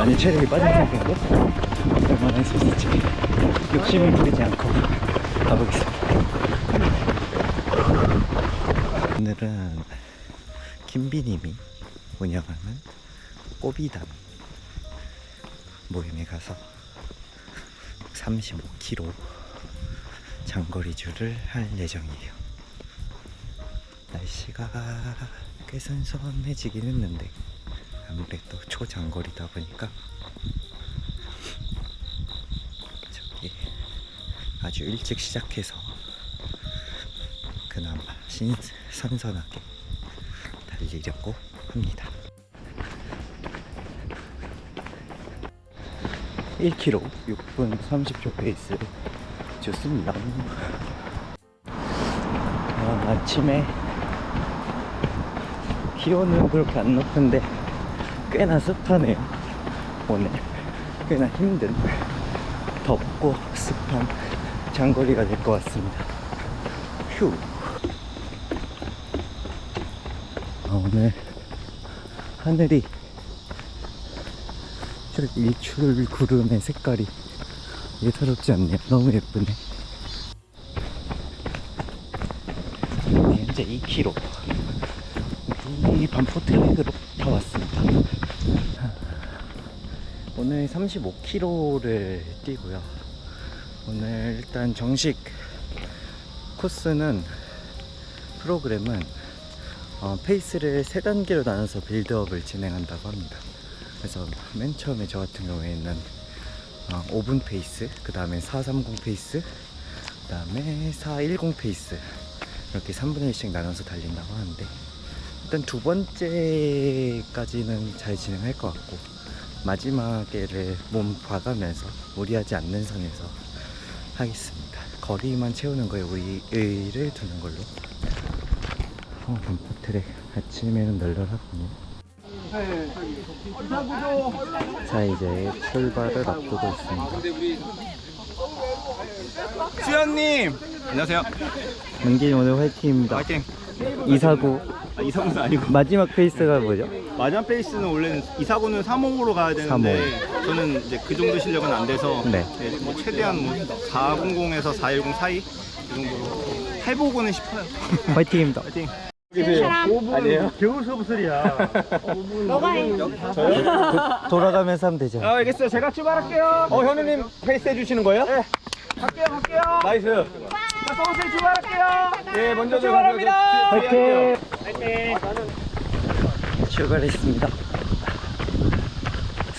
많이 체력이 빠진 상태인데 얼마나 할 수 있을지 욕심을 부리지 않고 가보겠습니다. 오늘은 김비님이 운영하는 꼬비단 모임에 가서 35km 장거리주를 할 예정이에요. 날씨가 꽤 선선해지긴 했는데 아무래도 초장거리다 보니까 저기 아주 일찍 시작해서 그나마 신, 선선하게 달리려고 합니다. 1km 6분 30초 페이스 좋습니다. 아, 아침에 기온은 그렇게 안 높은데 꽤나 습하네요. 오늘 꽤나 힘든 덥고 습한 장거리가 될 것 같습니다. 휴. 아, 오늘 하늘이 저 일출 구름의 색깔이 예사롭지 않네요. 너무 예쁘네. 현재 2km. 이 반포 트랙으로 다 왔습니다. 오늘 35km를 뛰고요. 오늘 일단 정식 코스는 프로그램은 어, 페이스를 세 단계로 나눠서 빌드업을 진행한다고 합니다. 그래서 맨 처음에 저 같은 경우에는 어, 5분 페이스, 그 다음에 430 페이스, 그 다음에 410 페이스 이렇게 3분의 1씩 나눠서 달린다고 하는데 일단 두 번째까지는 잘 진행할 것 같고 마지막에를 몸 봐가면서 무리하지 않는 선에서 하겠습니다. 거리만 채우는 거에 우리를 두는 걸로. 어, 반포 트랙 아침에는 널널하군요. 자 이제 출발을 앞두고 있습니다. 수현님 안녕하세요 문기님 오늘 화이팅입니다. 화이팅 이사구 아, 이사고는 아니고 마지막 페이스가 뭐죠? 마지막 페이스는 원래는 이사고는 3호로 가야 되는데 저는 이제 그 정도 실력은 안 돼서 네. 네, 뭐 최대한 뭐 400에서 410 사이 이 정도로 해보고는 싶어요 화이팅입니다. 화이팅 아니에요? 겨우 수업술이야 너가 해. 돌아가면서 하면 되죠. 아, 알겠어요 제가 출발할게요 어 현우님 페이스 해주시는 거예요? 네 갈게요 갈게요 나이스 자 서울시 출발할게요 네 먼저 출발합니다 화이팅! 출발했습니다.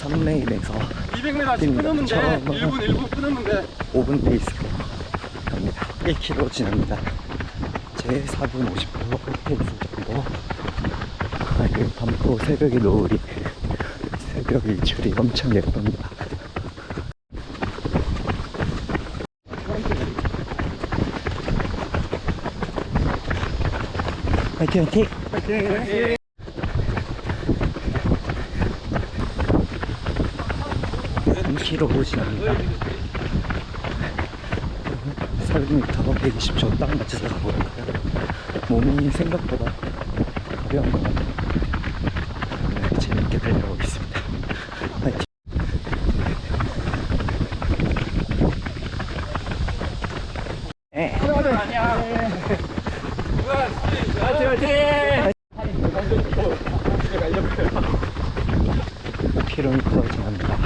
3레인에서 200m 아직 끊으면 돼. 1분, 1분 끊으면 돼 5분 페이스로 갑니다. 1km 지납니다. 제 4분 50km 페이스 정도. 아, 그 반포 새벽의 노을이, 새벽 일출이 엄청 예쁩니다. 화이팅, 화이팅! 한 k 로 지납니다. 400m 120초 딱 맞춰서 가고. 몸이 생각보다 가벼운 것 같아요. 네, 재밌게 달려가고 있습니다. M 지납니다.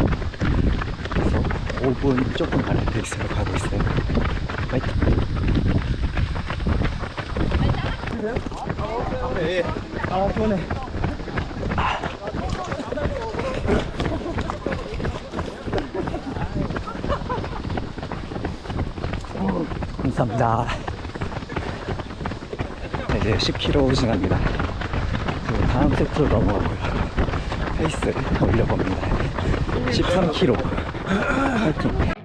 그래서 5분 조금 가는 페이스로 가고 있어요. 화이팅! 아, 피곤해. 감사합니다. 네, 이제 10km 지납니다. 그 다음 세트로 넘어가고요. 페이스 올려봅니다. 13km. 화이팅.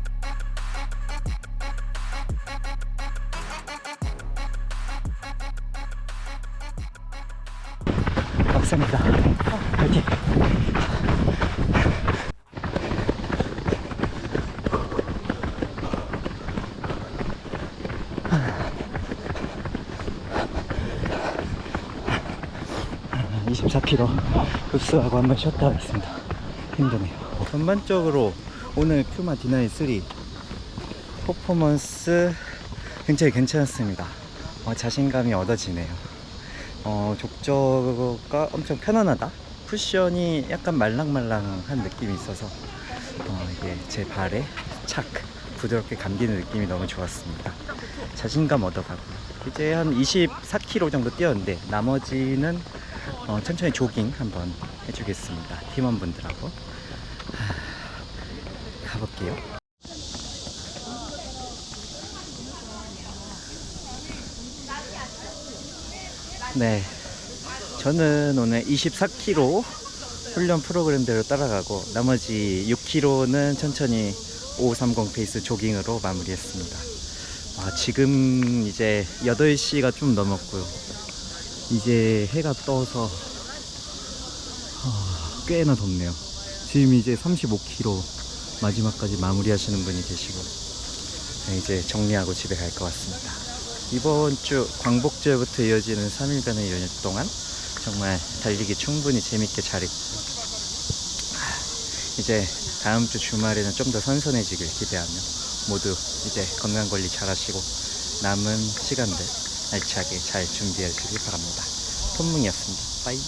빡셉니다. 파이팅! 한 24km 급수하고 한번 쉬었다 하겠습니다. 힘드네요. 전반적으로 오늘 큐마 디나이 3 퍼포먼스 굉장히 괜찮았습니다. 어, 자신감이 얻어지네요. 어, 족저가 엄청 편안하다. 쿠션이 약간 말랑말랑한 느낌이 있어서 어, 이게 제 발에 착 부드럽게 감기는 느낌이 너무 좋았습니다. 자신감 얻어가고 이제 한 24km 정도 뛰었는데 나머지는 어, 천천히 조깅 한번 해주겠습니다. 팀원분들하고 하, 가볼게요. 네. 저는 오늘 24km 훈련 프로그램대로 따라가고 나머지 6km는 천천히 530 페이스 조깅으로 마무리했습니다. 아, 지금 이제 8시가 좀 넘었고요. 이제 해가 떠서 아, 꽤나 덥네요. 지금 이제 35km 마지막까지 마무리하시는 분이 계시고 네, 이제 정리하고 집에 갈 것 같습니다. 이번 주 광복절부터 이어지는 3일간의 연휴 동안 정말 달리기 충분히 재밌게 잘 했고 이제 다음 주 주말에는 좀 더 선선해지길 기대하며 모두 이제 건강 관리 잘 하시고 남은 시간들 알차게 잘 준비하시기 바랍니다. 톰뭉이었습니다. 빠이.